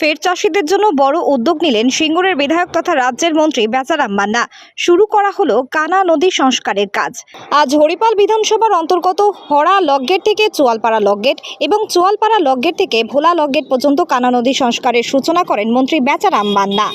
ফের চাষিদের জন্য বড় উদ্যোগ নিলেন সিঙ্গুরের বিধায়ক তথা রাজ্যের মন্ত্রী বেচারাম মান্না। শুরু করা হলো কানা নদী সংস্কারের কাজ। আজ হরিপাল বিধানসভার অন্তর্গত হরা লকগেট থেকে চোয়ালপাড়া লকগেট এবং চোয়ালপাড়া লকগেট থেকে ভোলা লগগেট পর্যন্ত কানা নদী সংস্কারের সূচনা করেন মন্ত্রী বেচারাম মান্না।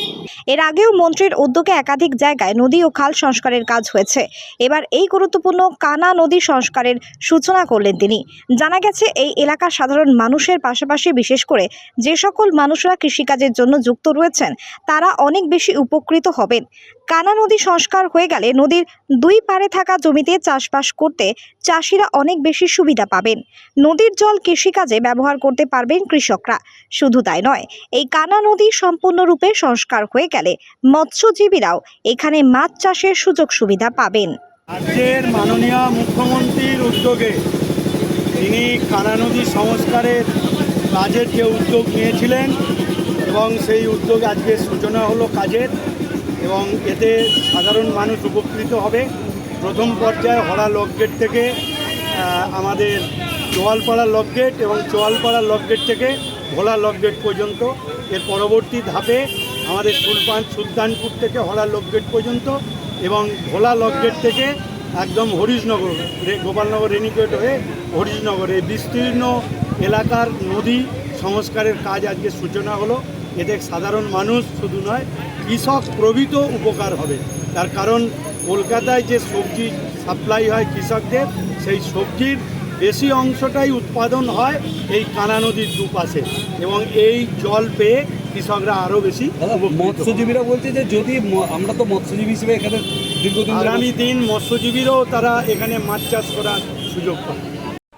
এর আগেও মন্ত্রীর উদ্যোগে একাধিক জায়গায় নদী ও খাল সংস্কারের কাজ হয়েছে। এবার এই গুরুত্বপূর্ণ কানা নদী সংস্কারের সূচনা করলেন তিনি। জানা গেছে, এই এলাকার সাধারণ মানুষের পাশাপাশি বিশেষ করে যে সকল মানুষরা কৃষিকাজের জন্য যুক্ত রয়েছেন, তারা অনেক বেশি উপকৃত হবেন। কানা নদী সংস্কার হয়ে গেলে নদীর দুই পারে থাকা জমিতে চাষবাস করতে চাষিরা অনেক বেশি সুবিধা পাবেন। নদীর জল কৃষিকাজে ব্যবহার করতে পারবেন কৃষকরা। শুধু তাই নয়, এই কানা নদী সম্পূর্ণরূপে সংস্কার হয়ে গেলে মৎস্যজীবীরাও এখানে মাছ চাষের সুযোগ সুবিধা পাবেন। রাজ্যের মাননীয় মুখ্যমন্ত্রীর উদ্যোগে তিনি কানা নদী সংস্কারের কাজের যে উদ্যোগ নিয়েছিলেন। এবং সেই উদ্যোগ আজকে সূচনা হলো কাজের এবং এতে সাধারণ মানুষ উপকৃত হবে। প্রথম পর্যায়ে হরা লকগেট থেকে আমাদের চোয়ালপাড়া লকগেট এবং চোয়ালপাড়া লকগেট থেকে ভোলা লকগেট পর্যন্ত। এর পরবর্তী ধাপে আমাদের সুলপান সুলতানপুর থেকে হরা লকগেট পর্যন্ত এবং ভোলা লকগেট থেকে একদম হরিশনগর গোপালনগর রেনিগেট হয়ে হরিশনগর, এই বিস্তীর্ণ এলাকার নদী সংস্কারের কাজ আজকে সূচনা হলো। এতে সাধারণ মানুষ শুধু নয় কৃষক প্রভৃত উপকার হবে। তার কারণ কলকাতায় যে সবজি সাপ্লাই হয় কৃষকদের সেই সবজির বেশি অংশটাই উৎপাদন হয় এই কানা নদীর দুপাশে। এবং এই জল পেয়ে কৃষকরা আরও বেশি। মৎস্যজীবীরা বলছে যে যদি আমরা তো মৎস্যজীবী হিসেবে এখানে দীর্ঘদিন আগামী দিন মৎস্যজীবীরাও তারা এখানে মাছ চাষ করার সুযোগ পাবে।